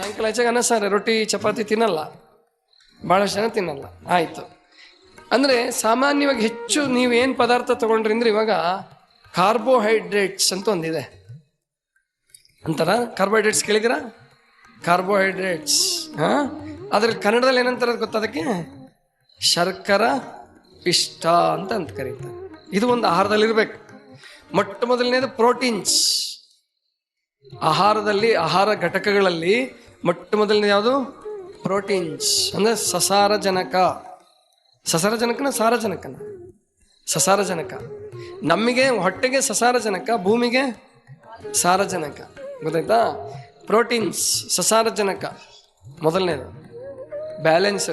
ಸಾಯಂಕಾಲ ಹೆಚ್ಚಾಗ ಅನ್ನ ಸಾರೆ, ರೊಟ್ಟಿ, ಚಪಾತಿ ತಿನ್ನಲ್ಲ. ಭಾಳಷ್ಟು ಜನ ತಿನ್ನಲ್ಲ. ಆಯಿತು. ಅಂದರೆ ಸಾಮಾನ್ಯವಾಗಿ ಹೆಚ್ಚು ನೀವೇನು ಪದಾರ್ಥ ತೊಗೊಂಡ್ರಿ ಅಂದ್ರೆ ಇವಾಗ ಕಾರ್ಬೋಹೈಡ್ರೇಟ್ಸ್ ಅಂತ ಒಂದಿದೆ. ಅಂತಾರ? ಕಾರ್ಬೋಹೈಡ್ರೇಟ್ಸ್ ಕೇಳಿದಿರಾ ಕಾರ್ಬೋಹೈಡ್ರೇಟ್ಸ್ ಹಾಂ? ಅದ್ರ ಕನ್ನಡದಲ್ಲಿ ಏನಂತಾರೆ ಗೊತ್ತದಕ್ಕೆ ಶರ್ಕರ, ಪಿಷ್ಟ ಅಂತ ಅಂತ ಕರೀತಾರೆ. ಇದು ಒಂದು ಆಹಾರದಲ್ಲಿರ್ಬೇಕು. ಮೊಟ್ಟ ಮೊದಲನೇದು ಪ್ರೋಟೀನ್ಸ್ ಆಹಾರದಲ್ಲಿ, ಆಹಾರ ಘಟಕಗಳಲ್ಲಿ ಮೊಟ್ಟ ಮೊದಲನೇ ಯಾವುದು ಪ್ರೋಟೀನ್ಸ್. ಅಂದರೆ ಸಸಾರಜನಕ. ಸಸಾರಜನಕನ ಸಾರಜನಕನ. ಸಸಾರಜನಕ. ನಮಗೆ ಹೊಟ್ಟೆಗೆ ಸಸಾರಜನಕ ಭೂಮಿಗೆ ಸಾರಜನಕ. ಗೊತ್ತಾಯ್ತಾ? ಪ್ರೋಟೀನ್ಸ್ ಸಸಾರಜನಕ. ಮೊದಲನೇದು. ಬ್ಯಾಲೆನ್ಸ್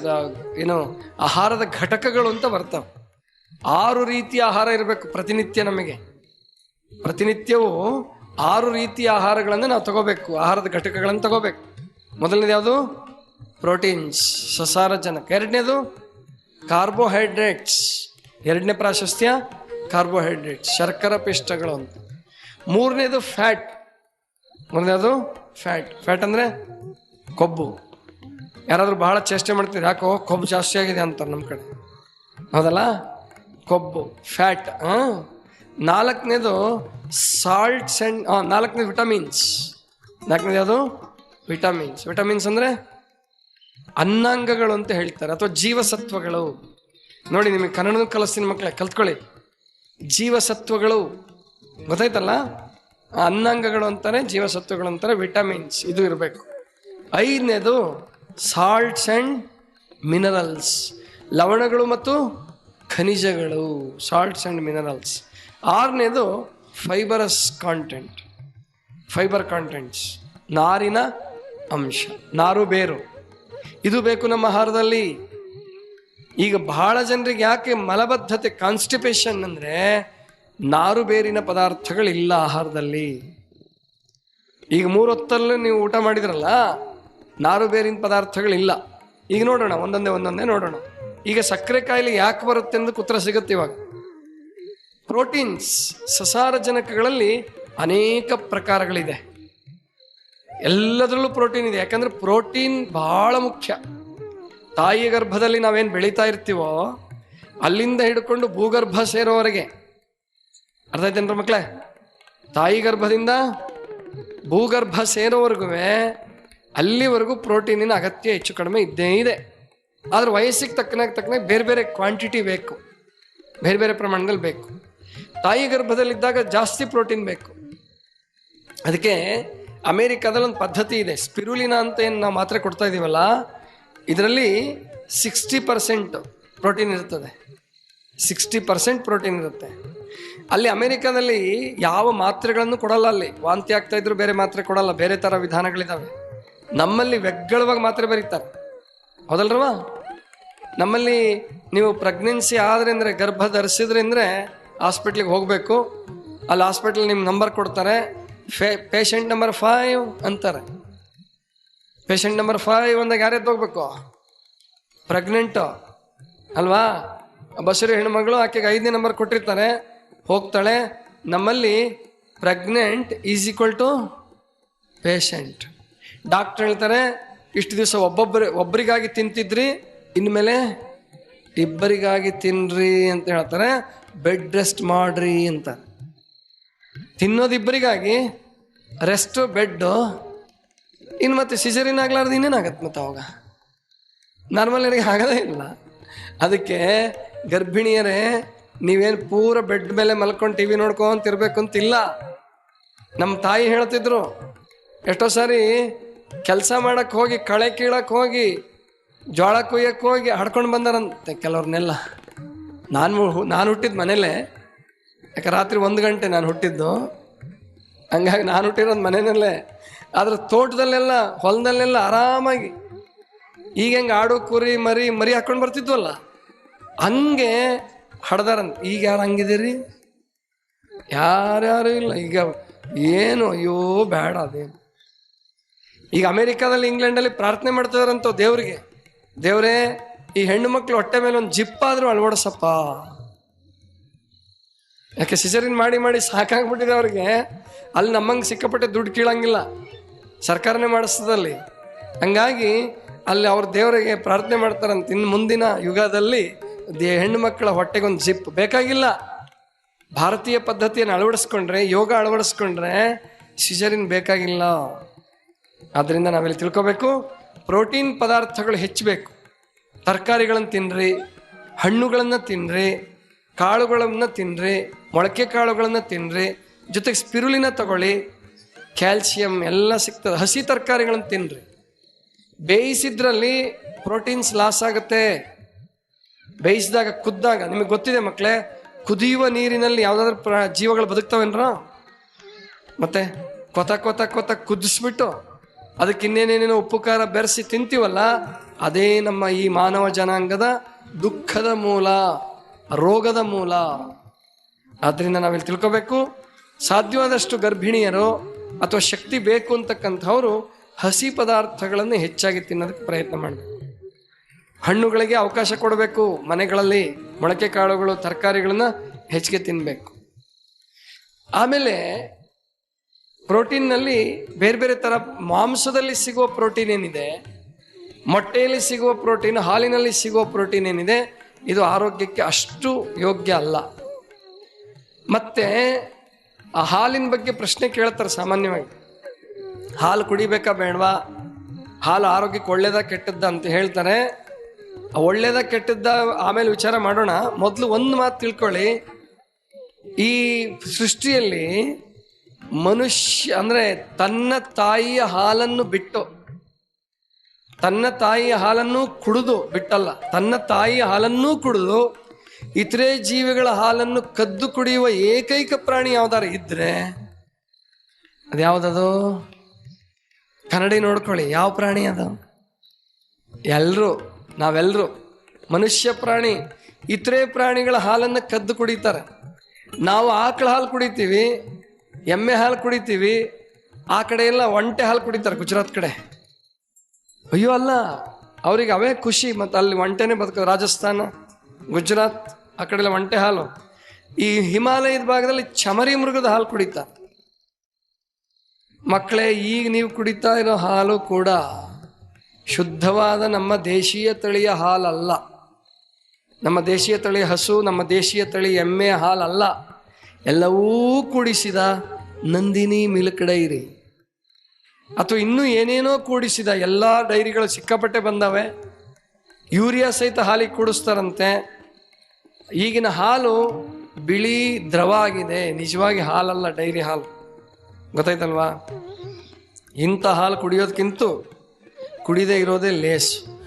ಏನು ಆಹಾರದ ಘಟಕಗಳು ಅಂತ ಬರ್ತವೆ. ಆರು ರೀತಿಯ ಆಹಾರ ಇರಬೇಕು ಪ್ರತಿನಿತ್ಯ ನಮಗೆ ಪ್ರತಿನಿತ್ಯವೂ ಆರು ರೀತಿಯ ಆಹಾರಗಳನ್ನು ನಾವು ತಗೋಬೇಕು ಆಹಾರದ ಘಟಕಗಳನ್ನು ತಗೋಬೇಕು. ಮೊದಲನೇದು ಯಾವುದು? ಪ್ರೋಟೀನ್ಸ್ ಸಸಾರಜನಕ ಎರಡನೇದು? ಕಾರ್ಬೋಹೈಡ್ರೇಟ್ಸ್. ಎರಡನೇ ಪ್ರಾಶಸ್ತ್ಯ? ಕಾರ್ಬೋಹೈಡ್ರೇಟ್ಸ್. ಶರ್ಕರ ಪಿಷ್ಟಗಳು ಅಂತ. ಮೂರನೇದು ಫ್ಯಾಟ್. ಮೂರನೇದು ಫ್ಯಾಟ್. ಫ್ಯಾಟ್ ಅಂದರೆ ಕೊಬ್ಬು. ಯಾರಾದರೂ ಬಹಳ ಚೇಷ್ಟೆ ಮಾಡ್ತೀರಿ ಯಾಕೋ ಕೊಬ್ಬು ಜಾಸ್ತಿ ಆಗಿದೆ ಅಂತಾರೆ ನಮ್ಮ ಕಡೆ. ಹೌದಲ್ಲ? ಕೊಬ್ಬು, ಫ್ಯಾಟ್ ಹಾಂ ನಾಲ್ಕನೇದು ಸಾಲ್ಟ್ಸ್ ಆ್ಯಂಡ್ ನಾಲ್ಕನೇದು ವಿಟಮಿನ್ಸ್. ನಾಲ್ಕನೇದು ಯಾವುದು? ವಿಟಮಿನ್ಸ್. ವಿಟಮಿನ್ಸ್ ಅಂದರೆ ಅನ್ನಾಂಗಗಳು ಅಂತ ಹೇಳ್ತಾರೆ, ಅಥವಾ ಜೀವಸತ್ವಗಳು. ನೋಡಿ, ನಿಮಗೆ ಕನ್ನಡ ಕಲಿಸ್ತೀನಿ ಮಕ್ಕಳೇ, ಕಲ್ತ್ಕೊಳ್ಳಿ. ಜೀವಸತ್ವಗಳು, ಗೊತ್ತಾಯ್ತಲ್ಲ? ಅನ್ನಾಂಗಗಳು ಅಂತಾರೆ, ಜೀವಸತ್ವಗಳು ಅಂತಾರೆ, ವಿಟಮಿನ್ಸ್, ಇದು ಇರಬೇಕು. ಐದನೇದು ಸಾಲ್ಟ್ಸ್ ಆ್ಯಂಡ್ ಮಿನರಲ್ಸ್ ಲವಣಗಳು ಮತ್ತು ಖನಿಜಗಳು ಸಾಲ್ಟ್ಸ್ ಆ್ಯಂಡ್ ಮಿನರಲ್ಸ್ ಆರನೇದು ಫೈಬರಸ್ ಕಾಂಟೆಂಟ್ ಫೈಬರ್ ಕಾಂಟೆಂಟ್ಸ್ ನಾರಿನ ಅಂಶ. ನಾರು ಬೇರು. ಇದು ಬೇಕು ನಮ್ಮ ಆಹಾರದಲ್ಲಿ ಈಗ ಬಹಳ ಜನರಿಗೆ ಯಾಕೆ ಮಲಬದ್ಧತೆ ಕಾನ್ಸ್ಟಿಪೇಷನ್ ಅಂದರೆ ನಾರು ಬೇರಿನ ಪದಾರ್ಥಗಳಿಲ್ಲ ಆಹಾರದಲ್ಲಿ. ಈಗ ಮೂರು ಹೊತ್ತಲ್ಲೂ ನೀವು ಊಟ ಮಾಡಿದ್ರಲ್ಲ, ನಾರು ಬೇರಿನ ಪದಾರ್ಥಗಳಿಲ್ಲ. ಈಗ ನೋಡೋಣ, ಒಂದೊಂದೇ ಒಂದೊಂದೇ ನೋಡೋಣ. ಈಗ ಸಕ್ಕರೆ ಕಾಯಿಲೆ ಯಾಕೆ ಬರುತ್ತೆ ಎಂದು ಕುತ್ರ ಸಿಗುತ್ತೆ ಇವಾಗ. ಪ್ರೋಟೀನ್ಸ್, ಸಸಾರಜನಕಗಳಲ್ಲಿ ಅನೇಕ ಪ್ರಕಾರಗಳಿದೆ. ಎಲ್ಲದರಲ್ಲೂ ಪ್ರೋಟೀನ್ ಇದೆ. ಯಾಕಂದ್ರೆ ಪ್ರೋಟೀನ್ ಬಹಳ ಮುಖ್ಯ. ತಾಯಿ ಗರ್ಭದಲ್ಲಿ ನಾವೇನು ಬೆಳೀತಾ ಇರ್ತೀವೋ, ಅಲ್ಲಿಂದ ಹಿಡ್ಕೊಂಡು ಭೂಗರ್ಭ ಸೇರೋವರೆಗೆ. ಅರ್ಥ ಆಯ್ತೇನ್ರ ಮಕ್ಕಳೇ ತಾಯಿ ಗರ್ಭದಿಂದ ಭೂಗರ್ಭ ಸೇರೋವರೆಗೂ ಅಲ್ಲಿವರೆಗೂ ಪ್ರೋಟೀನಿನ ಅಗತ್ಯ ಹೆಚ್ಚು ಕಡಿಮೆ ಇದ್ದೇ ಇದೆ. ಆದರೆ ವಯಸ್ಸಿಗೆ ತಕ್ಕನಾಗ ತಕ್ಕನಾಗ ಬೇರೆ ಬೇರೆ ಕ್ವಾಂಟಿಟಿ ಬೇಕು. ಬೇರೆ ಬೇರೆ ಪ್ರಮಾಣದಲ್ಲಿ ಬೇಕು. ತಾಯಿ ಗರ್ಭದಲ್ಲಿದ್ದಾಗ ಜಾಸ್ತಿ ಪ್ರೋಟೀನ್ ಬೇಕು. ಅದಕ್ಕೆ ಅಮೇರಿಕಾದಲ್ಲಿ ಒಂದು ಪದ್ಧತಿ ಇದೆ. ಸ್ಪಿರುಲಿನಾ ಅಂತ ಏನು ನಾವು ಮಾತ್ರೆ ಕೊಡ್ತಾ ಇದ್ದೀವಲ್ಲ ಇದರಲ್ಲಿ ಸಿಕ್ಸ್ಟಿ ಪರ್ಸೆಂಟ್ ಪ್ರೋಟೀನ್ ಇರ್ತದೆ. ಸಿಕ್ಸ್ಟಿ ಪರ್ಸೆಂಟ್ ಪ್ರೋಟೀನ್ ಇರುತ್ತೆ. ಅಲ್ಲಿ ಅಮೇರಿಕಾದಲ್ಲಿ ಯಾವ ಮಾತ್ರೆಗಳನ್ನು ಕೊಡಲ್ಲ ಅಲ್ಲಿ. ವಾಂತಿ ಆಗ್ತಾ ಇದ್ರು ಬೇರೆ ಮಾತ್ರೆ ಕೊಡಲ್ಲ, ಬೇರೆ ಥರ ವಿಧಾನಗಳಿದ್ದಾವೆ ನಮ್ಮಲ್ಲಿ ವ್ಯಗ್ಗಳವಾಗಿ ಮಾತ್ರೆ ಬರೀತಾರೆ. ಹೌದಲ್ರವ? ನಮ್ಮಲ್ಲಿ ನೀವು ಪ್ರೆಗ್ನೆನ್ಸಿ ಆದರೆ ಅಂದರೆ, ಗರ್ಭ ಧರಿಸಿದ್ರೆ ಅಂದರೆ, ಹಾಸ್ಪಿಟ್ಲಿಗೆ ಹೋಗಬೇಕು. ಅಲ್ಲಿ ಹಾಸ್ಪಿಟ್ಲ್ ನಿಮ್ಮ ನಂಬರ್ ಕೊಡ್ತಾರೆ. ಪೇಷಂಟ್ ನಂಬರ್ ಫೈವ್ ಅಂತಾರೆ. ಪೇಷಂಟ್ ನಂಬರ್ ಫೈವ್ ಅಂದಾಗ ಯಾರ್ಯಾರು ಹೋಗ್ಬೇಕು? ಪ್ರೆಗ್ನೆಂಟು ಅಲ್ವಾ? ಬಸರಿ ಹೆಣ್ಮಗಳು ಆಕೆಗೆ ಐದನೇ ನಂಬರ್ ಕೊಟ್ಟಿರ್ತಾರೆ. ಹೋಗ್ತಾಳೆ. ನಮ್ಮಲ್ಲಿ pregnant is equal to patient doctor ಹೇಳ್ತಾರೆ, ಇಷ್ಟು ದಿವಸ ಒಬ್ಬೊಬ್ಬರು ಒಬ್ಬರಿಗಾಗಿ ತಿಂತಿದ್ರಿ, ಇನ್ಮೇಲೆ ಇಬ್ಬರಿಗಾಗಿ ತಿನ್ರಿ ಅಂತ ಹೇಳ್ತಾರೆ. ಬೆಡ್ ರೆಸ್ಟ್ ಮಾಡ್ರಿ ಅಂತ ತಿನ್ನೋದು ಇಬ್ಬರಿಗಾಗಿ ರೆಸ್ಟು ಬೆಡ್ಡು ಇನ್ನು ಮತ್ತೆ ಸಿಜರಿನ ಆಗ್ಲಾರ್ದು ಇನ್ನೇನಾಗತ್ತೆ ಮತ್ತೆ ಅವಾಗ? ನಾರ್ಮಲ್ ಆಗೋದೇ ಇಲ್ಲ. ಅದಕ್ಕೆ ಗರ್ಭಿಣಿಯರೇ, ನೀವೇನು ಪೂರ ಬೆಡ್ ಮೇಲೆ ಮಲ್ಕೊಂಡು ಟಿ ವಿ ನೋಡ್ಕೊಂತಿರ್ಬೇಕು ಅಂತಿಲ್ಲ ನಮ್ಮ ತಾಯಿ ಹೇಳ್ತಿದ್ರು, ಎಷ್ಟೋ ಸಾರಿ ಕೆಲಸ ಮಾಡಕ್ಕೆ ಹೋಗಿ, ಕಳೆ ಕೀಳಕ್ಕೆ ಹೋಗಿ ಜೋಳ ಕುಯ್ಯಕ್ಕೆ ಹೋಗಿ ಹಡ್ಕೊಂಡು ಬಂದಾರಂತೆ ಕೆಲವ್ರನ್ನೆಲ್ಲ. ನಾನು ನಾನು ಹುಟ್ಟಿದ ಮನೇಲೆ ಯಾಕೆ ರಾತ್ರಿ ಒಂದು ಗಂಟೆ ನಾನು ಹುಟ್ಟಿದ್ದು? ಹಂಗಾಗಿ ನಾನು ಹುಟ್ಟಿರೋದು ಮನೆಯಲ್ಲೇ. ಆದ್ರೆ ತೋಟದಲ್ಲೆಲ್ಲ, ಹೊಲದಲ್ಲೆಲ್ಲ ಆರಾಮಾಗಿ ಈಗ ಹೆಂಗೆ ಆಡು, ಕುರಿ, ಮರಿ ಮರಿ ಹಾಕ್ಕೊಂಡು ಬರ್ತಿದ್ವಲ್ಲ? ಹಂಗೆ ಹಡ್ದಾರಂತ. ಈಗ ಯಾರು ಹಂಗಿದ್ದೀರಿ? ಯಾರ್ಯಾರು ಇಲ್ಲ. ಈಗ ಏನು? ಅಯ್ಯೋ, ಬೇಡ ಅದೇನು. ಈಗ ಅಮೇರಿಕಾದಲ್ಲಿ, ಇಂಗ್ಲೆಂಡಲ್ಲಿ ಪ್ರಾರ್ಥನೆ ಮಾಡ್ತಿದಾರಂತ ದೇವ್ರಿಗೆ. ದೇವರೇ, ಈ ಹೆಣ್ಣು ಮಕ್ಕಳು ಹೊಟ್ಟೆ ಮೇಲೆ ಒಂದು ಜಿಪ್ಪಾದರೂ ಅಳವಡಿಸಪ್ಪ. ಯಾಕೆ ಸಿಸರಿನ್ ಮಾಡಿ ಮಾಡಿ ಸಾಕಾಗ್ಬಿಟ್ಟಿದೆ ಅವ್ರಿಗೆ? ಅಲ್ಲಿ ನಮ್ಮಂಗೆ ಸಿಕ್ಕಾಪಟ್ಟೆ ದುಡ್ಡು ಕೀಳಂಗಿಲ್ಲ. ಸರ್ಕಾರನೇ ಮಾಡಿಸ್ತದಲ್ಲಿ. ಹಂಗಾಗಿ ಅಲ್ಲಿ ಅವ್ರ ದೇವರಿಗೆ ಪ್ರಾರ್ಥನೆ ಮಾಡ್ತಾರಂತ. ಇನ್ನು ಮುಂದಿನ ಯುಗದಲ್ಲಿ ದೇ ಹೆಣ್ಣು ಮಕ್ಕಳ ಹೊಟ್ಟೆಗೊಂದು ಜಿಪ್. ಬೇಕಾಗಿಲ್ಲ. ಭಾರತೀಯ ಪದ್ಧತಿಯನ್ನು ಅಳವಡಿಸ್ಕೊಂಡ್ರೆ, ಯೋಗ ಅಳವಡಿಸ್ಕೊಂಡ್ರೆ ಸಿಜರಿನ್ ಬೇಕಾಗಿಲ್ಲ. ಆದ್ದರಿಂದ ನಾವಿಲ್ಲಿ ತಿಳ್ಕೊಬೇಕು. ಪ್ರೋಟೀನ್ ಪದಾರ್ಥಗಳು ಹೆಚ್ಚಬೇಕು. ತರಕಾರಿಗಳನ್ನು ತಿನ್ನಿರಿ ಹಣ್ಣುಗಳನ್ನು ತಿನ್ನಿರಿ ಕಾಳುಗಳನ್ನು ತಿನ್ನಿರಿ ಮೊಳಕೆ ಕಾಳುಗಳನ್ನು ತಿನ್ನಿರಿ ಜೊತೆಗೆ ಸ್ಪಿರುಲಿನ ತಗೊಳ್ಳಿ, ಕ್ಯಾಲ್ಸಿಯಂ ಎಲ್ಲ ಸಿಗ್ತದೆ. ಹಸಿ ತರಕಾರಿಗಳನ್ನು ತಿನ್ನಿರಿ ಬೇಯಿಸಿದ್ರಲ್ಲಿ ಪ್ರೋಟೀನ್ಸ್ ಲಾಸ್ ಆಗುತ್ತೆ. ಬೇಯಿಸಿದಾಗ ಕುದ್ದಾಗ, ನಿಮಗೆ ಗೊತ್ತಿದೆ ಮಕ್ಕಳೇ, ಕುದಿಯುವ ನೀರಿನಲ್ಲಿ ಯಾವುದಾದ್ರೂ ಪ್ರ ಜೀವಗಳು ಬದುಕ್ತಾವೇನ್ರ? ಮತ್ತೆ ಕೊತ ಕೊತ ಕೊತ ಕುದಿಸ್ಬಿಟ್ಟು ಅದಕ್ಕೆ ಇನ್ನೇನೇನೇನೋ ಉಪ್ಪು ಖಾರ ಬೆರೆಸಿ ತಿಂತೀವಲ್ಲ, ಅದೇ ನಮ್ಮ ಈ ಮಾನವ ಜನಾಂಗದ ದುಃಖದ ಮೂಲ. ರೋಗದ ಮೂಲ. ಆದ್ದರಿಂದ ನಾವಿಲ್ಲಿ ತಿಳ್ಕೊಬೇಕು, ಸಾಧ್ಯವಾದಷ್ಟು ಗರ್ಭಿಣಿಯರು ಅಥವಾ ಶಕ್ತಿ ಬೇಕು ಅಂತಕ್ಕಂಥವ್ರು ಹಸಿ ಪದಾರ್ಥಗಳನ್ನು ಹೆಚ್ಚಾಗಿ ತಿನ್ನೋದಕ್ಕೆ ಪ್ರಯತ್ನ ಮಾಡಬೇಕು. ಹಣ್ಣುಗಳಿಗೆ ಅವಕಾಶ ಕೊಡಬೇಕು, ಮನೆಗಳಲ್ಲಿ ಮೊಳಕೆ ಕಾಳುಗಳು, ತರಕಾರಿಗಳನ್ನ ಹೆಚ್ಚಿಗೆ ತಿನ್ನಬೇಕು ಆಮೇಲೆ ಪ್ರೋಟೀನ್ನಲ್ಲಿ ಬೇರೆ ಬೇರೆ ಥರ ಮಾಂಸದಲ್ಲಿ ಸಿಗುವ ಪ್ರೋಟೀನ್ ಏನಿದೆ, ಮೊಟ್ಟೆಯಲ್ಲಿ ಸಿಗುವ ಪ್ರೋಟೀನ್, ಹಾಲಿನಲ್ಲಿ ಸಿಗುವ ಪ್ರೋಟೀನ್ ಏನಿದೆ ಇದು ಆರೋಗ್ಯಕ್ಕೆ ಅಷ್ಟು ಯೋಗ್ಯ ಅಲ್ಲ. ಮತ್ತೆ ಆ ಹಾಲಿನ ಬಗ್ಗೆ ಪ್ರಶ್ನೆ ಕೇಳ್ತಾರೆ ಸಾಮಾನ್ಯವಾಗಿ. ಹಾಲು ಕುಡಿಬೇಕಾ ಬೇಡವಾ? ಹಾಲು ಆರೋಗ್ಯಕ್ಕೆ ಒಳ್ಳೇದ ಕೆಟ್ಟದ್ದ ಅಂತ ಹೇಳ್ತಾರೆ. ಒಳ್ಳೇದ ಕೆಟ್ಟದ್ದ ಆಮೇಲೆ ವಿಚಾರ ಮಾಡೋಣ. ಮೊದಲು ಒಂದು ಮಾತು ತಿಳ್ಕೊಳ್ಳಿ. ಈ ಸೃಷ್ಟಿಯಲ್ಲಿ ಮನುಷ್ಯ ಅಂದರೆ ತನ್ನ ತಾಯಿಯ ಹಾಲನ್ನು ಬಿಟ್ಟು ತನ್ನ ತಾಯಿಯ ಹಾಲನ್ನು ಕುಡಿದು ಬಿಟ್ಟಲ್ಲ. ತನ್ನ ತಾಯಿಯ ಹಾಲನ್ನೂ ಕುಡಿದು ಇತರೆ ಜೀವಿಗಳ ಹಾಲನ್ನು ಕದ್ದು ಕುಡಿಯುವ ಏಕೈಕ ಪ್ರಾಣಿ ಯಾವ್ದಾದ್ರು ಇದ್ರೆ ಅದ್ಯಾವ್ದದು ಕನ್ನಡಿ ನೋಡ್ಕೊಳ್ಳಿ. ಯಾವ ಪ್ರಾಣಿ ಅದು? ಎಲ್ಲರೂ ನಾವೆಲ್ಲರೂ ಮನುಷ್ಯ ಪ್ರಾಣಿ, ಇತರೆ ಪ್ರಾಣಿಗಳ ಹಾಲನ್ನು ಕದ್ದು ಕುಡಿತಾರೆ. ನಾವು ಆಕಳ ಹಾಲು ಕುಡಿತೀವಿ, ಎಮ್ಮೆ ಹಾಲು ಕುಡಿತೀವಿ, ಆ ಕಡೆ ಎಲ್ಲ ಒಂಟೆ ಹಾಲು ಕುಡಿತಾರೆ ಗುಜರಾತ್ ಕಡೆ. ಅಯ್ಯೋ ಅಲ್ಲ, ಅವರಿಗೆ ಅವೇ ಖುಷಿ ಮತ್ತು ಅಲ್ಲಿ ಒಂಟೆನೇ ಬದುಕ ರಾಜಸ್ಥಾನ, ಗುಜರಾತ್, ಆ ಕಡೆ ಎಲ್ಲ ಒಂಟೆ ಹಾಲು. ಈ ಹಿಮಾಲಯದ ಭಾಗದಲ್ಲಿ ಚಮರಿ ಮೃಗದ ಹಾಲು ಕುಡಿತಾರೆ ಮಕ್ಕಳೇ, ಈಗ ನೀವು ಕುಡಿತಾ ಇರೋ ಹಾಲು ಕೂಡ ಶುದ್ಧವಾದ ನಮ್ಮ ದೇಶೀಯ ತಳಿಯ ಹಾಲಲ್ಲ. ನಮ್ಮ ದೇಶೀಯ ತಳಿ ಹಸು, ನಮ್ಮ ದೇಶೀಯ ತಳಿ ಎಮ್ಮೆ ಹಾಲಲ್ಲ. ಎಲ್ಲವೂ ಕುಡಿಸಿದ ನಂದಿನಿ ಮಿಲ್ಕ್ ಡೈರಿ. ಅಥವಾ ಇನ್ನೂ ಏನೇನೋ ಕೂಡಿಸಿದ ಎಲ್ಲ ಡೈರಿಗಳು ಸಿಕ್ಕಾಪಟ್ಟೆ ಬಂದಾವೆ. ಯೂರಿಯಾ ಸಹಿತ ಹಾಲಿಗೆ ಕೂಡಿಸ್ತಾರಂತೆ. ಈಗಿನ ಹಾಲು ಬಿಳಿ ದ್ರವ ಆಗಿದೆ. ನಿಜವಾಗಿ ಹಾಲಲ್ಲ, ಡೈರಿ ಹಾಲು. ಗೊತ್ತಾಯ್ತಲ್ವಾ? ಇಂಥ ಹಾಲು ಕುಡಿಯೋದಕ್ಕಿಂತ ಕುಡಿದೇ ಇರೋದೇ ಲೇಸು.